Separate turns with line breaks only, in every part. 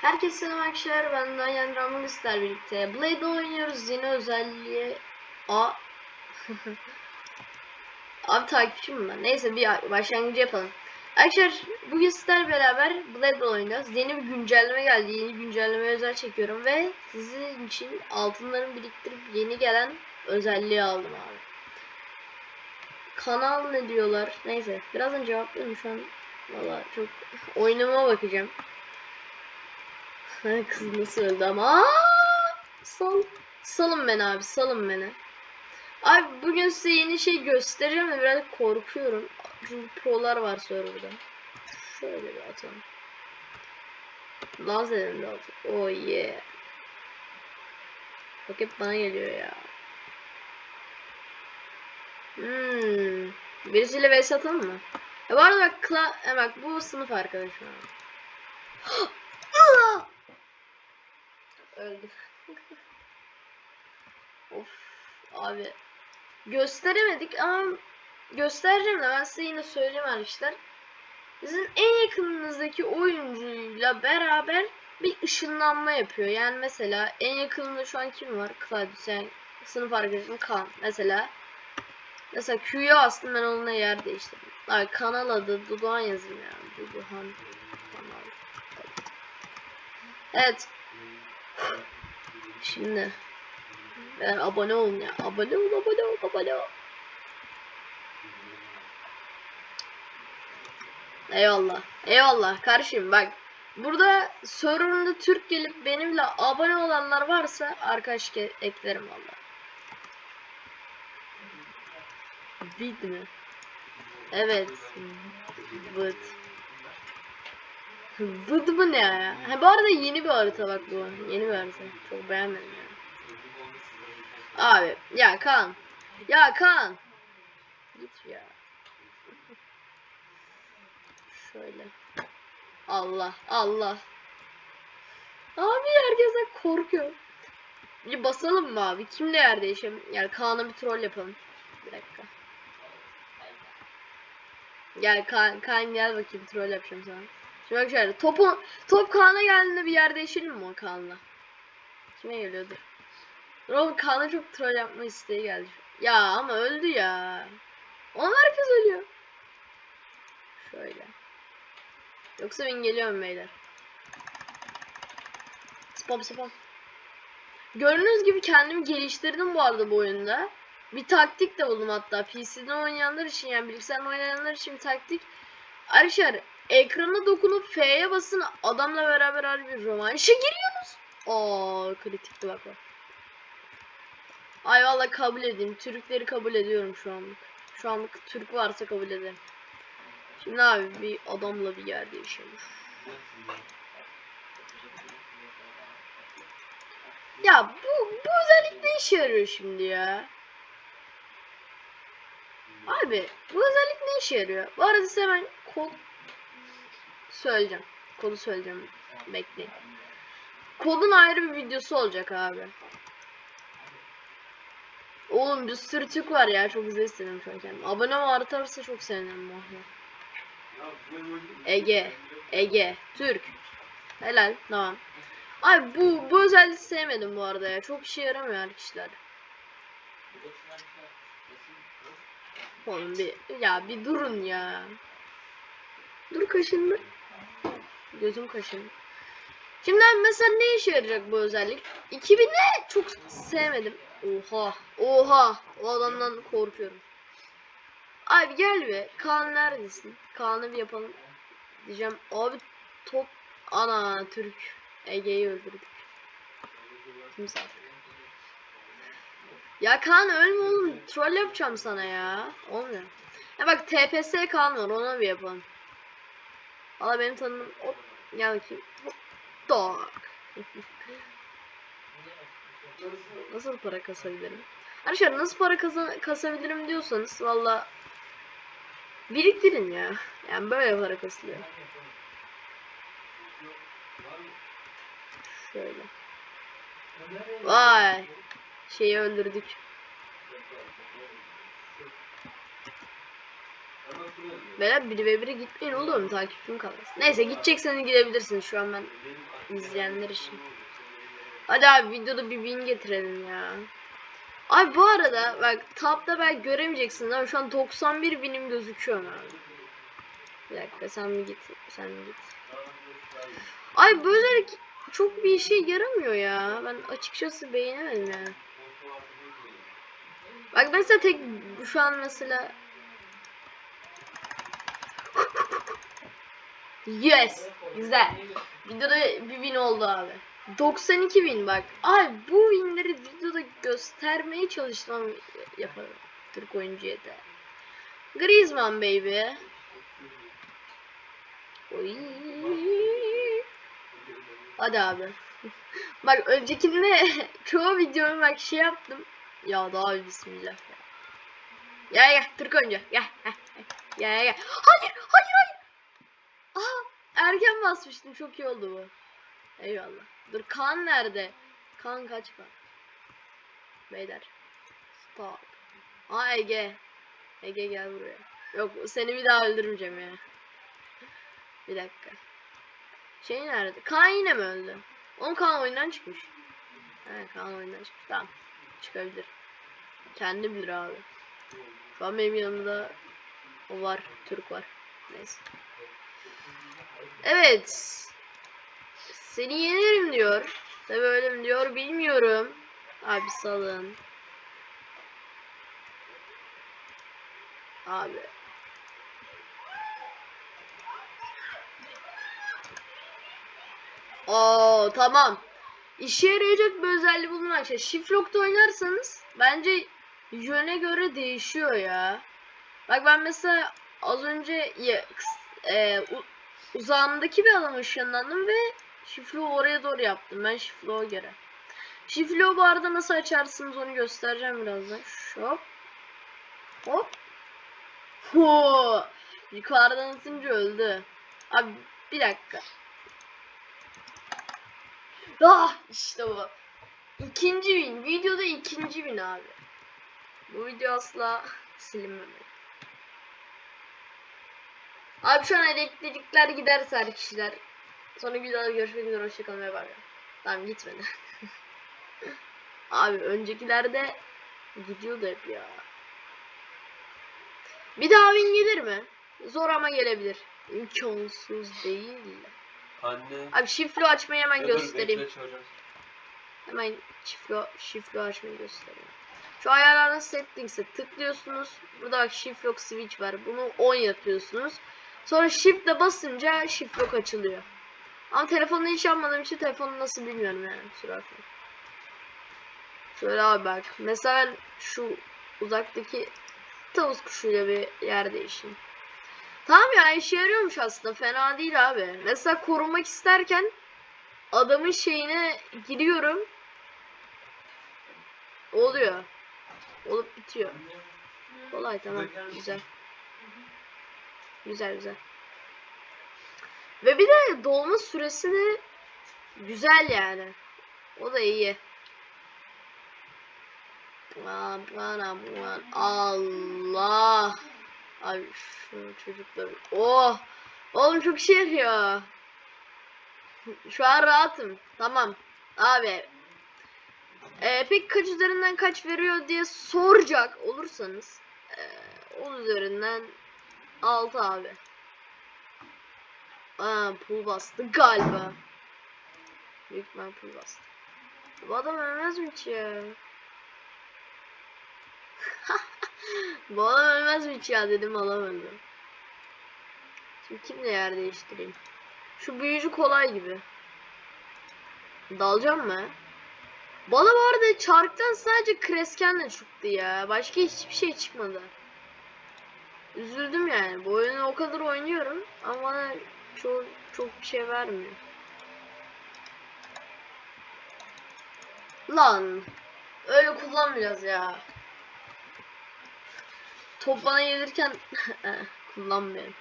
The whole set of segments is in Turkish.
Herkese selam arkadaşlar. Ben Nayan Ramaz'la birlikte Blade oynuyoruz. Yeni özelliği A. Abi takipçim ben? Neyse bir başlangıcı yapalım. Arkadaşlar bugün sizlerle beraber Blade oynuyoruz. Yeni bir güncelleme geldi. Yeni güncelleme özel çekiyorum ve sizin için altınlarımı biriktirip yeni gelen özelliği aldım abi. Kanal ne diyorlar? Neyse birazdan cevaplıyorum şu an. Valla çok oyunuma bakacağım. Kız nasıl öldü ama! Sal. Salın beni abi salın beni. Abi bugün size yeni şey göstereceğim de biraz korkuyorum. Çünkü prolar var serverda. Şöyle bir atalım. Lazerim de atalım. Oh yeah. Bak hep bana geliyor ya. Hmm. Birisiyle vs atalım mı? E bu arada bak, Kla e bak bu sınıf arkadaşım. Öldüm. of abi. Gösteremedik ama göstereceğim de ben size yine söyleyeyim arkadaşlar. Sizin en yakınınızdaki oyuncuyla beraber bir ışınlanma yapıyor. Yani mesela en yakınında şu an kim var? Claudius yani sınıf arkadaşım Kaan. Mesela Mesela Q'ya bastım ben onunla yer değiştirdim. Abi kanal adı Duduhan yazayım yani. Duduhan kanal. Evet. Şimdi ben abone olun ya. Abone ol, abone ol, abone ol. Eyvallah. Eyvallah kardeşim bak. Burada serverında Türk gelip benimle abone olanlar varsa arkadaş eklerim valla. Bit mi? Evet. Bıt. Bıt mı ne ya? Ha, bu arada yeni bir harita bak bu. Yeni bir harita. Çok beğenmedim ya. Abi ya kan. Ya kan. Git ya. Şöyle. Allah Allah. Abi herkese korkuyor. Bir basalım mı abi? Kimle yer? Yani Kaan'a bir troll yapalım. Bir dakika. Gel Kaan, Kaan gel bakayım troll yapacağım sana. Şimdi şöyle topu top Kaan'a geldiğinde bir yer değişelim mi o Kaan'la? Kime geliyordur? Oğlum Kaan'a çok troll yapma isteği geldi. Ya ama öldü ya. Onun herkes ölüyor. Şöyle. Yoksa ben geliyorum beyler. Spam spam. Gördüğünüz gibi kendimi geliştirdim bu arada bu oyunda. Bir taktik de buldum hatta. PC'den oynayanlar için yani bilgisayardan oynayanlar için bir taktik. Arkadaşlar ekrana dokunup F'ye basın adamla beraber harbi romanşa giriyorsunuz. Aa kritikti bak bak. Ay valla kabul edeyim. Türkleri kabul ediyorum şu anlık. Şu anlık Türk varsa kabul ederim. Şimdi abi bir adamla bir yerde yaşamış. Ya bu, bu özellik ne işe yarıyor şimdi ya? Abi bu özellik ne işe yarıyor? Bu arada size kod söyleyeceğim. Kodu söyleyeceğim. Bekleyin. Kodun ayrı bir videosu olacak abi. Oğlum bir sürü Türk var ya çok güzel istedim şu an kendimi. Abone artarsa çok sevinirim valla. Ege. Ege. Türk. Helal. Tamam. Ay bu bu özelliği sevmedim bu arada ya. Çok işe yaramıyor arkadaşlar. Oğlum bir ya bir durun ya. Dur kaşındı. Gözüm kaşındı. Şimdi mesela ne işe yarayacak bu özellik? 2000'de çok sevmedim. Oha. Oha. O adamdan korkuyorum. Abi gel be. Kaan neredesin? Kaan'ı bir yapalım. Diyeceğim. Abi top. Ana Türk. Ege'yi öldürdük. Kimse. Ya Kaan ölme oğlum. Troll yapacağım sana ya. Olmuyor. Ya bak TPS Kaan var. Ona bir yapalım. Valla benim tanımım. Hop. Gel bakayım. Hop. Dog. nasıl para kasabilirim? Arkadaşlar nasıl para kasa kasabilirim diyorsanız valla biriktirin ya. Yani böyle para kasılıyor. Şöyle. Vay. Şeyi öldürdük. Beyler 1 ve 1'e gitmeyin oğlum takipçim kalmasın. Neyse gidecekseniz gidebilirsiniz şu an ben izleyenler için. Hadi abi videoda bir win getirelim ya. Abi bu arada bak tabda ben göremeyeceksin ama şu an 91 winim gözüküyor abi. Bir dakika sen bir git. Sen bir git. Ay özellik çok bir işe yaramıyor ya. Ben açıkçası beğenemedim yani. Bak mesela tek şu an mesela Yes. Güzel. Videoda bir win oldu abi. 92 bin bak. Ay bu winleri videoda göstermeye çalıştım ama yaparım. Türk oyuncuya da. Griezmann baby. Oy. Hadi abi. bak öncekinde çoğu videomu bak şey yaptım. Ya daha bismillah ya. Gel gel Türk oyuncu. Gel gel. gel. Hayır hayır hayır. Erken basmıştım çok iyi oldu bu. Eyvallah. Dur kan nerede? Kan kaç kan? Beyler. Stop. Aa Ege. Ege gel buraya. Yok seni bir daha öldürmeyeceğim ya. Bir dakika. Şey nerede? Kaan yine mi öldü? Onun Kaan oyundan çıkmış. He Kaan oyundan çıkmış. Tamam. Çıkabilir. Kendi bilir abi. Şu an benim yanımda o var. Türk var. Neyse. Evet. Seni yenerim diyor. Tabi öyle mi diyor bilmiyorum. Abi salın. Abi. Oo tamam. İşe yarayacak bir özelliği bulunan şey. Shiftlock'ta oynarsanız bence yöne göre değişiyor ya. Bak ben mesela az önce ya, e, uzağımdaki bir adama ışınlandım ve şiflo oraya doğru yaptım. Ben şifloğa göre. Şiflo bu arada nasıl açarsınız onu göstereceğim birazdan. Şop. Hop. Ho. Yukarıdan atınca öldü. Abi bir dakika. Ah işte bu. İkinci win. Videoda ikinci win abi. Bu video asla silinmemeli. Abi şu an elektrikler giderse her kişiler. Sonra videoda görüşmek üzere hoşçakalın ve bay bay. Tamam gitmedi. Abi öncekilerde gidiyordu hep ya. Bir daha win gelir mi? Zor ama gelebilir. İmkansız değil.
Anne.
Abi şifre açmayı hemen
dur,
göstereyim. Hemen şifre, şifre açmayı göstereyim. Şu ayarlarda settings'e tıklıyorsunuz. Burada bak shift lock switch var. Bunu on yapıyorsunuz. Sonra shift'e basınca shift lock açılıyor. Ama telefonda hiç yapmadığım için telefonu nasıl bilmiyorum yani. Bakmayın. Şöyle abi bak. Mesela şu uzaktaki tavus kuşuyla bir yer değişeyim. Tamam ya işe yarıyormuş aslında. Fena değil abi. Mesela korumak isterken adamın şeyine giriyorum. Oluyor. Olup bitiyor. Kolay tamam. Güzel. Güzel güzel. Ve bir de dolma süresi de güzel yani. O da iyi. Allah. Abi şu çocuklar. Oh. Oğlum çok şey yarıyor. Şu an rahatım. Tamam. Abi. Ee, peki kaç üzerinden kaç veriyor diye soracak olursanız. Ee, 10 üzerinden 6 abi. Aa, pul bastı galiba. Büyük ihtimal pul bastı. Bu adam ölmez mi hiç ya? Bu adam ölmez mi hiç ya dedim adam öldü. Şimdi kimle yer değiştireyim? Şu büyücü kolay gibi. Dalacağım mı? Bana arada çarktan sadece Kresken'le çıktı ya. Başka hiçbir şey çıkmadı. Üzüldüm yani. Bu oyunu o kadar oynuyorum ama bana çok çok bir şey vermiyor. Lan öyle kullanmayacağız ya. Top bana gelirken kullanmıyorum.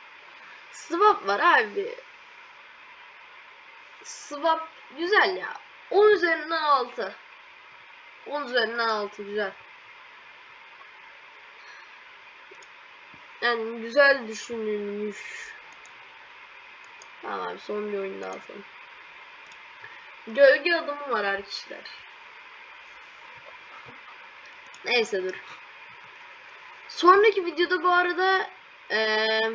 Swap var abi. Swap güzel ya. 10 üzerinden 6. 10 üzerinden 6 güzel. Yani güzel düşünülmüş. Tamam son bir oyun daha atalım. Gölge adamı var arkadaşlar. Neyse dur. Sonraki videoda bu arada eee,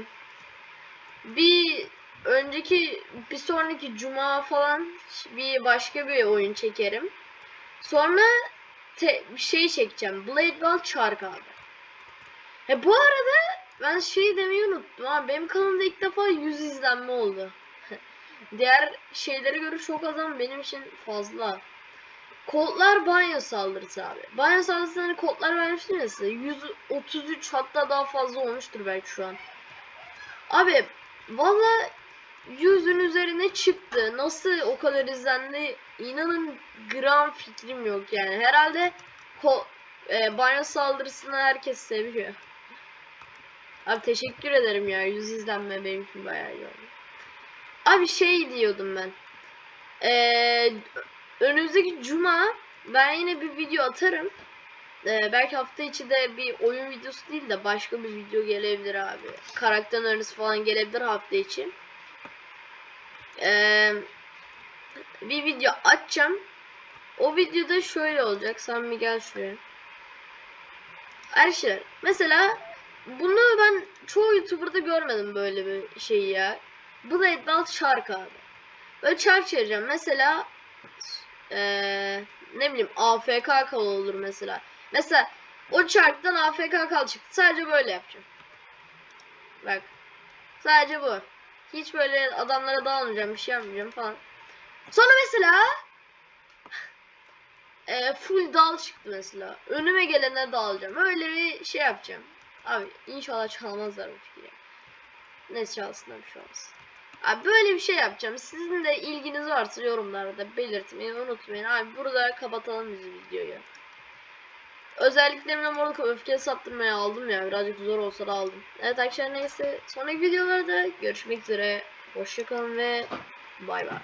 bir önceki bir sonraki cuma falan bir başka bir oyun çekerim. Sonra bir şey çekeceğim. Blade Ball Shark abi. E bu arada ben şey demeyi unuttum abi. Benim kanalımda ilk defa 100 izlenme oldu. Diğer şeylere göre çok az ama benim için fazla. Kodlar banyo saldırısı abi. Banyo saldırısına hani kodlar vermiştim ya size. 133 hatta daha fazla olmuştur belki şu an. Abi valla 100'ün üzerine çıktı. Nasıl o kadar izlendi? İnanın gram fikrim yok yani. Herhalde ko e, banyo saldırısını herkes seviyor. Abi teşekkür ederim ya. 100 izlenme benim için bayağı iyi oldu. Abi şey diyordum ben. Ee, önümüzdeki cuma ben yine bir video atarım. Ee, belki hafta içi de bir oyun videosu değil de başka bir video gelebilir abi. Karakter analizi falan gelebilir hafta içi. Ee, bir video açacağım. O videoda şöyle olacak. Sen bir gel şuraya. Arkadaşlar mesela bunu ben çoğu YouTuber'da görmedim böyle bir şeyi ya. Da Edvald Shark abi. Böyle çark çevireceğim. Mesela eee ne bileyim AFK kal olur mesela. Mesela o çarktan AFK kal çıktı. Sadece böyle yapacağım. Bak. Sadece bu. Hiç böyle adamlara dalmayacağım, bir şey yapmayacağım falan. Sonra mesela e, full dal çıktı mesela. Önüme gelene dalacağım. Öyle bir şey yapacağım. Abi inşallah çalmazlar bu fikri. Ne çalsınlar bir şey olmaz. Abi böyle bir şey yapacağım. Sizin de ilginiz varsa yorumlarda belirtmeyi unutmayın. Abi burada kapatalım biz videoyu. Özelliklerimle moruk öfke saptırmaya aldım ya. Birazcık zor olsa da aldım. Evet arkadaşlar neyse. Sonraki videolarda görüşmek üzere. Hoşçakalın ve bay bay.